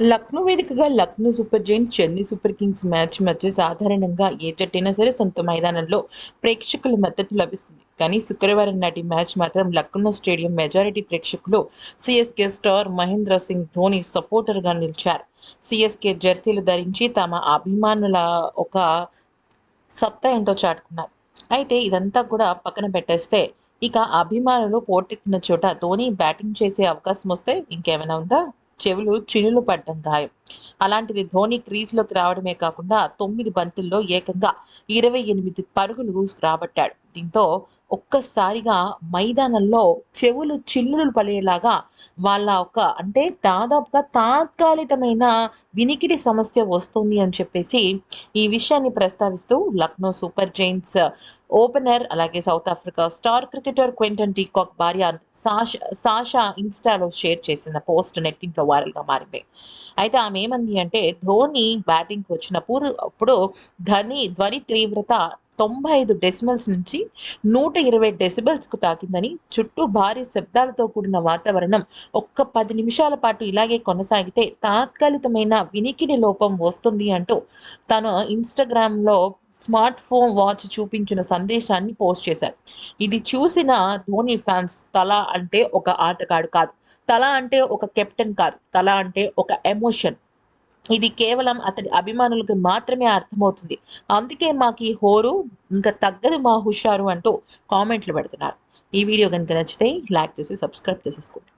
లక్నో వేదికగా Lucknow super giants Chennai super kings match మధ్య సాధారణంగా ఏ జట్టైనా సరే సొంత మైదానంలో ప్రేక్షకుల మద్దతు లభిస్తుంది. కానీ శుక్రవారం నాటి మ్యాచ్ మాత్రం లక్నో స్టేడియం మెజారిటీ ప్రేక్షకులు సిఎస్కే స్టార్ మహేంద్ర సింగ్ ధోని సపోర్టర్గా నిలిచారు. సిఎస్కే జెర్సీలు ధరించి తమ అభిమానుల ఒక సత్తా ఏంటో చాటుకున్నారు. అయితే ఇదంతా కూడా పక్కన పెట్టేస్తే ఇక అభిమానులు పోటెత్తిన చోట ధోని బ్యాటింగ్ చేసే అవకాశం వస్తే ఇంకేమైనా ఉందా? చెవులు చినులు పడ్డం ఖాయం అలాంటిది ధోని క్రీజ్లోకి రావడమే కాకుండా తొమ్మిది బంతుల్లో ఏకంగా ఇరవై ఎనిమిది పరుగులు రాబట్టాడు. దీంతో ఒక్కసారిగా మైదానంలో చెవులు చిల్లులు పడేలాగా వాళ్ళ ఒక అంటే దాదాపుగా తాత్కాలికమైన వినికిడి సమస్య వస్తుంది అని చెప్పేసి ఈ విషయాన్ని ప్రస్తావిస్తూ లక్నో సూపర్ జైంట్స్ ఓపెనర్ అలాగే South Africa star cricketer Quinton de Kock భార్య సాషా సాషా ఇన్స్టాలో షేర్ చేసిన పోస్ట్ నెట్టింట్లో వైరల్గా మారింది. అయితే ఆమె ఏమంది అంటే ధోని బ్యాటింగ్కి వచ్చినప్పుడు అప్పుడు ధని ధ్వని తీవ్రత తొంభై ఐదు డెసిబల్స్ నుంచి నూట ఇరవై డెసిబల్స్కు తాకిందని చుట్టూ భారీ శబ్దాలతో కూడిన వాతావరణం ఒక్క పది నిమిషాల పాటు ఇలాగే కొనసాగితే తాత్కాలికమైన వినికిడి లోపం వస్తుంది అంటూ తను ఇన్స్టాగ్రామ్లో స్మార్ట్ ఫోన్ వాచ్ చూపించిన సందేశాన్ని పోస్ట్ చేశారు. ఇది చూసిన ధోని ఫ్యాన్స్ తల అంటే ఒక ఆటగాడు కాదు. తల అంటే ఒక కెప్టెన్ కాదు. తల అంటే ఒక ఎమోషన్. ఇది కేవలం అతడి అభిమానులకు మాత్రమే అర్థమవుతుంది. అందుకే మాకు ఈ హోరు ఇంకా తగ్గదు మా హుషారు అంటూ కామెంట్లు పెడుతున్నారు. ఈ వీడియో కనుక నచ్చితే లైక్ చేసి సబ్స్క్రైబ్ చేసేసుకోండి.